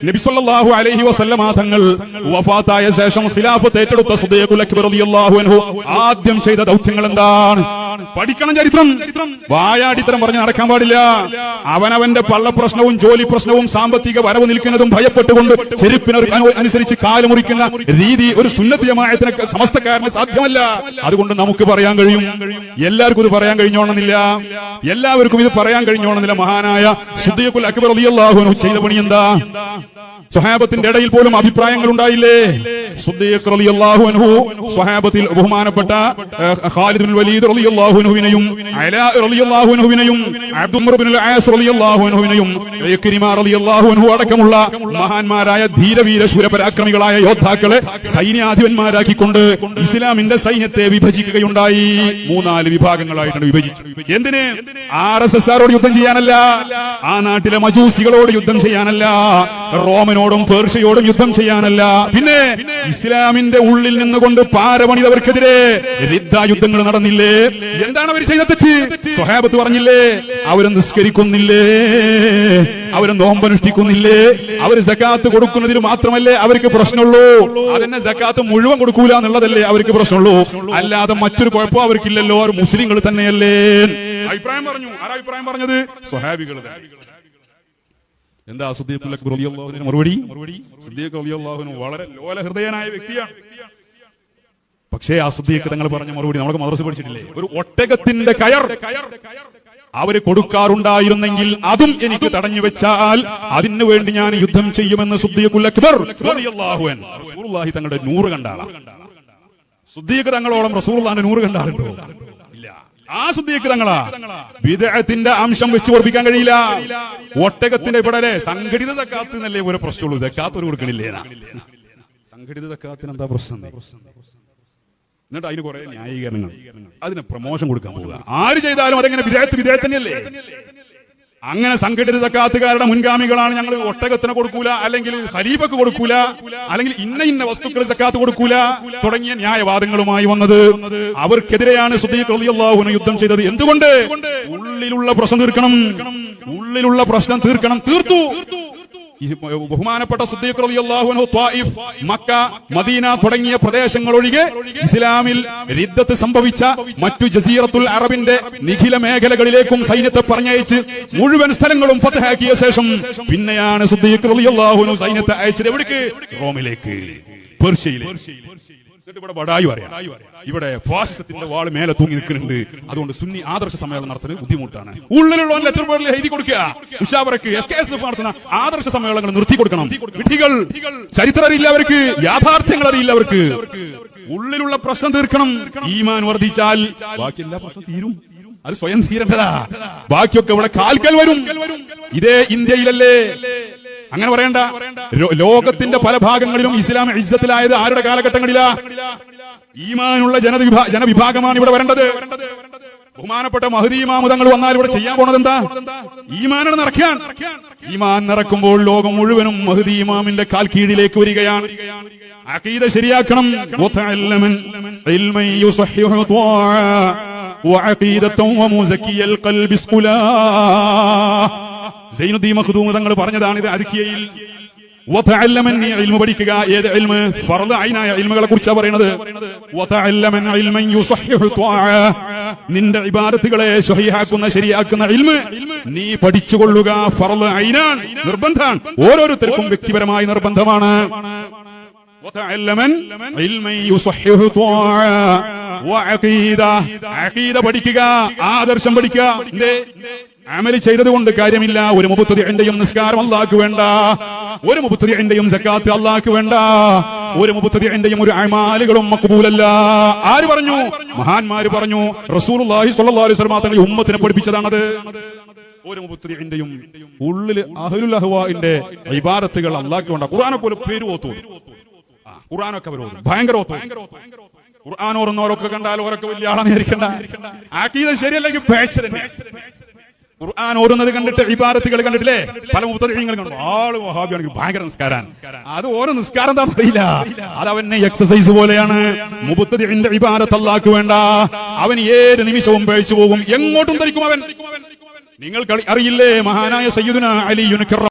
നബിസല്ലാഹു അലൈഹി വസല്ലമ തങ്ങൾ വഫാത്തായ ശേഷം ഖിലാഫത്ത് ഏറ്റെടുത്ത അൻഹു ആദ്യം ചെയ്ത ദൗത്യങ്ങൾ എന്താണ്? പഠിക്കണം. ചരിത്രം. വായാടിത്തരം പറഞ്ഞ് നടക്കാൻ പാടില്ല. അവനവന്റെ പള്ള പ്രശ്നവും ജോലി പ്രശ്നവും സാമ്പത്തിക വരവ് നിൽക്കുന്നതും ഭയപ്പെട്ടുകൊണ്ട് ചെരുപ്പിന് അനുസരിച്ച് കാലുമുറിക്കുന്ന രീതി ഒരു സുന്നത്ത് ജമാഅത്തിന് സമസ്തക്കാരന് സാധ്യമല്ല. അതുകൊണ്ട് നമുക്ക് പറയാൻ കഴിയും. എല്ലാവർക്കും ഇത് പറയാൻ കഴിഞ്ഞോണമെന്നില്ല. എല്ലാവർക്കും ഇത് പറയാൻ കഴിഞ്ഞോണമെന്നില്ല. മഹാനായ സുദ്ദീഖുൽ അക്ബർ അൻഹു ചെയ്ത പണി എന്താ? സ്വഹാബത്തിന്റെ ഇടയിൽ പോലും അഭിപ്രായങ്ങൾ ഉണ്ടായില്ലേ? സ്വഹാബത്തിൽ ബഹുമാനപ്പെട്ട ഖാലിദ് ബിൻ വലീദ് റളിയല്ലാഹു അൻഹുവിനെയും അലാ റളിയല്ലാഹു അൻഹുവിനെയും അബ്ദുമർ ബിൻ ആസ് റളിയല്ലാഹു അൻഹുവിനെയും ഇക്രിമ റളിയല്ലാഹു അൻഹു അടക്കമുള്ള മഹാന്മാരായ ധീരവീര ശൂരപരാക്രമികളായ യോദ്ധാക്കളെ സൈന്യാധിപന്മാരാക്കിക്കൊണ്ട് ഇസ്ലാമിന്റെ സൈന്യത്തെ വിഭജിക്കുകയുണ്ടായി. മൂന്നാൽ വിഭാഗങ്ങളായിട്ടാണ് വിഭജിച്ചു എന്തിന്? ആർ എസ് എസ് ആരോട് യുദ്ധം ചെയ്യാനല്ല ആ നാട്ടിലെ മജൂസികളോട് യുദ്ധം ചെയ്യാനല്ല റോമനോടും പേർഷ്യയോടും യുദ്ധം ചെയ്യാനല്ല. പിന്നെ? ഇസ്ലാമിന്റെ ഉള്ളിൽ നിന്നുകൊണ്ട് പാരപണിതവർക്കെതിരെ രിദ്ദ യുദ്ധങ്ങൾ നടന്നില്ലേ? എന്താണ് അവർ ചെയ്ത തെറ്റ്? സ്വഹാബത്ത് പറഞ്ഞില്ലേ അവർ നിസ്കരിക്കുന്നില്ലേ? അവർ നോമ്പനുഷ്ഠിക്കുന്നില്ലേ അവർ സക്കാത്ത് കൊടുക്കുന്നതിന് മാത്രമല്ലേ അവർക്ക് പ്രശ്നമുള്ളൂ? അതന്നെ സക്കാത്ത് മുഴുവൻ കൊടുക്കൂല എന്നുള്ളതല്ലേ അവർക്ക് പ്രശ്നമുള്ളൂ. അല്ലാതെ മറ്റൊരു കുഴപ്പം അവർക്കില്ലല്ലോ. അവർ മുസ്ലിങ്ങൾ തന്നെയല്ലേ. അഭിപ്രായം പറഞ്ഞു. ആരാ അഭിപ്രായം പറഞ്ഞത്? സ്വഹാബികൾ എന്താ സുദ്ദീഖുൽ അക്ബർ റളിയല്ലാഹുവിന് മറുപടി? സുദ്ദീഖ് റളിയല്ലാഹുവിന് വളരെ ലോലഹൃദയനായ വ്യക്തിയാണ്. പക്ഷേ ആ സുദ്ദീഖ് തങ്ങൾ പറഞ്ഞ മറുപടി നമുക്ക് മദ്രസ പഠിച്ചിട്ടില്ലേ? ഒരു ഒട്ടകത്തിന്റെ കയർ. അവർ കൊടുക്കാറുണ്ടായിരുന്നെങ്കിൽ അതും എനിക്ക് തടഞ്ഞു വെച്ചാൽ അതിനു വേണ്ടി ഞാൻ യുദ്ധം ചെയ്യുമെന്ന് സുദ്ദീഖുൽ അക്ബർ തങ്ങളുടെ നൂറ് കണ്ടാളാ സുദ്ദീഖ് തങ്ങളോളം റസൂർ നൂറ് കണ്ടാളുണ്ടോ ആ സുദ്ദീഖ് വിദേഹത്തിന്റെ അംശം വെച്ച് ഓർപ്പിക്കാൻ കഴിയില്ല. ഒട്ടകത്തിന്റെ ഇവിടെ സംഘടിത തക്കാത്ത് എന്നല്ലേ ഒരു പ്രശ്നമുള്ളൂ. സക്കാത്ത് ഒരു കൊടുക്കണില്ലേ. സംഘടിത തക്കാത്തിന് എന്താ പ്രശ്നം എന്നിട്ട് അതിന് കുറെ ന്യായീകരണങ്ങൾ. അതിന് പ്രൊമോഷൻ കൊടുക്കാൻ പോവുക. ആര് ചെയ്താലും അതെങ്ങനെ വിദേഹത്ത് വിദേഹത്ത് തന്നെയല്ലേ? അങ്ങനെ സംഘടിത സക്കാത്തുകാരുടെ മുൻഗാമികളാണ് ഞങ്ങൾ ഒട്ടകത്തിന് കൊടുക്കൂല അല്ലെങ്കിൽ ഖലീഫക്ക് കൊടുക്കൂല അല്ലെങ്കിൽ ഇന്ന ഇന്ന വസ്തുക്കൾ സക്കാത്ത് കൊടുക്കൂല തുടങ്ങിയ ന്യായവാദങ്ങളുമായി വന്നത്. അവർക്കെതിരെയാണ് സുദീഖ് യുദ്ധം ചെയ്തത്. എന്തുകൊണ്ട്? ഉള്ളിലുള്ള പ്രശ്നം തീർക്കണം. ഉള്ളിലുള്ള പ്രശ്നം തീർക്കണം. തീർത്തു. ബഹുമാനപ്പെട്ട സുദ്ദീഖ് മക്ക മദീന തുടങ്ങിയ പ്രദേശങ്ങൾ ഒഴികെ ഇസ്ലാമിൽ റിദ്ദത്ത് സംഭവിച്ച മറ്റു ജസീറത്തുൽ അറബിന്റെ നിഖില മേഖലകളിലേക്കും സൈന്യത്തെ പറഞ്ഞയച്ച് മുഴുവൻ സ്ഥലങ്ങളും ഫതഹാക്കിയ ശേഷം പിന്നെയാണ് സുദ്ദീഖ് സൈന്യത്തെ അയച്ചത്. എവിടേക്ക്? റോമിലേക്ക്. പേർഷ്യയിലേക്ക്. ഇവിടെ ബടായി പറയാം. ഇവിടെ ഫാസിസത്തിന്റെ വാൾ മേലെ തൂങ്ങി നിൽക്കുന്നുണ്ട്. അതുകൊണ്ട് സുന്നി ആദർശ സമ്മേളനം നടത്തുന്നത് ബുദ്ധിമുട്ടാണ്. ഉള്ളിലുള്ള ലെറ്റർ പേരിൽ എഴുതി കൊടുക്കുക. ഉഷാബറക്ക് എസ് കെ എസ് എഫ് നടത്തുന്ന ആദർശ സമ്മേളനങ്ങൾ നിർത്തി കൊടുക്കണം. വിധികൾ. ചരിത്രം അറിയില്ല അവർക്ക്. യാഥാർത്ഥ്യങ്ങൾ അറിയില്ല അവർക്ക്. ഉള്ളിലുള്ള പ്രശ്നം തീർക്കണം. ഈമാൻ വർദ്ധിച്ചാൽ ബാക്കി എല്ലാ പ്രശ്നം തീരും. അത് സ്വയം തീരേണ്ടതാ. ബാക്കിയൊക്കെ ഇവിടെ കാൽക്കൽ വരും. ഇതേ ഇന്ത്യയിലല്ലേ? അങ്ങനെ പറയണ്ട ലോ- ലോകത്തിന്റെ പല ഭാഗങ്ങളിലും ഇസ്ലാം ഇജ്ജത്തിലായത് ആരുടെ കാലഘട്ടങ്ങളിലാ ഈമാനുള്ള ജനവിഭാ ജനവിഭാഗമാണ് ഇവിടെ വരേണ്ടത് ബഹുമാനപ്പെട്ട മഹദി ഇമാമുതങ്ങൾ വന്നാൽ ഇവിടെ ചെയ്യാൻ പോണത് എന്താ ഈമാനാണ് നിറയ്ക്കാൻ ഈമാൻ നിറക്കുമ്പോൾ ലോകം മുഴുവനും മഹദി ഇമാമിന്റെ കാൽ കീഴിലേക്ക് വരികയാണ് അഖീദ ശരിയാക്കണം മുതഅല്ലമൻ ഇൽമൻ യുസഹിഹു ത്വാഅ വഅഖീദത്തൻ വമുസക്കിയ القلب സ്കുലാ സൈനുദ്ദീൻ മഖ്ദൂം തങ്ങൾ പറഞ്ഞതാണ് ഇത് അരിക്കിയയിൽ പഠിക്കുക. ഏത് ഫർദ് ഐനായ ഇൽമുകളെ കുറിച്ചാ പറയുന്നത് നിന്റെ ഇബാരത്തുകളെ സ്വഹിയാക്കുന്ന ശരിയാക്കുന്ന ഇൽമ് നീ പഠിച്ചുകൊള്ളുക. ഫർദ് ഐനാൻ നിർബന്ധമാണ്. ഓരോരുത്തർക്കും വ്യക്തിപരമായ നിർബന്ധമാണ്. പഠിക്കുക. ആദർശം പഠിക്കുക. അമൽ ചെയ്തത് കാര്യമില്ല. ഒരു മുപ്പത്തിന്റെയും നിസ്കാരം അള്ളാക്ക് വേണ്ട. ഒരു മുപ്പത്തിന്റെയും സക്കാത്ത് അള്ളാക്ക് വേണ്ട. ഒരു മുപ്പത്തിന്റെയും ഒരു അമാലുകളും മക്കുപൂലല്ല ആര് പറഞ്ഞു? മഹാന്മാര് പറഞ്ഞു റസൂൽ തങ്ങൾ ഉമ്മത്തിനെ പഠിപ്പിച്ചതാണത്. ഒരു മുപ്പത്തിന്റെയും ഉള്ളിൽ അഹ്ലുൽ അഹ്വാന്റെ ഇബാരത്തുകൾ അള്ളാക്ക് വേണ്ട. ഖുർആനെ പോലെ പേര് ഓത്തു. ഖുറാനൊക്കെ അവർ ഭയങ്കര ഓത്തു. ഖുർആൻ ഓർന്നവരൊക്കെ കണ്ടാൽ ഓരൊക്കെ വലിയ ആളാണ് വിചാരിക്കണ്ട. ആക്കീത് ശരിയല്ലെങ്കിൽ പേച്ച തന്നെ ഖുർആൻ ഓടുന്നത് കണ്ടിട്ട് ഇബാരത്തുകൾ കണ്ടിട്ടില്ലേ? പല മുപ്പത്തിങ്ങൾ കണ്ടു. ആൾ വഹാബിയാണെങ്കിൽ ഭയങ്കര നിസ്കാരം അത് ഓരോ നിസ്കാരം എന്താ അറിയില്ല. അത് അവനെ എക്സസൈസ് പോലെയാണ് മുപ്പത്തിന്റെ ഇബാരത്ത് വേണ്ട. അവൻ ഏത് നിമിഷവും പേഴ്ച്ചു പോകും. എങ്ങോട്ടും ധരിക്കും അവൻ. നിങ്ങൾ അറിയില്ലേ? മഹാനായ സയ്യിദുന അലിയുൻ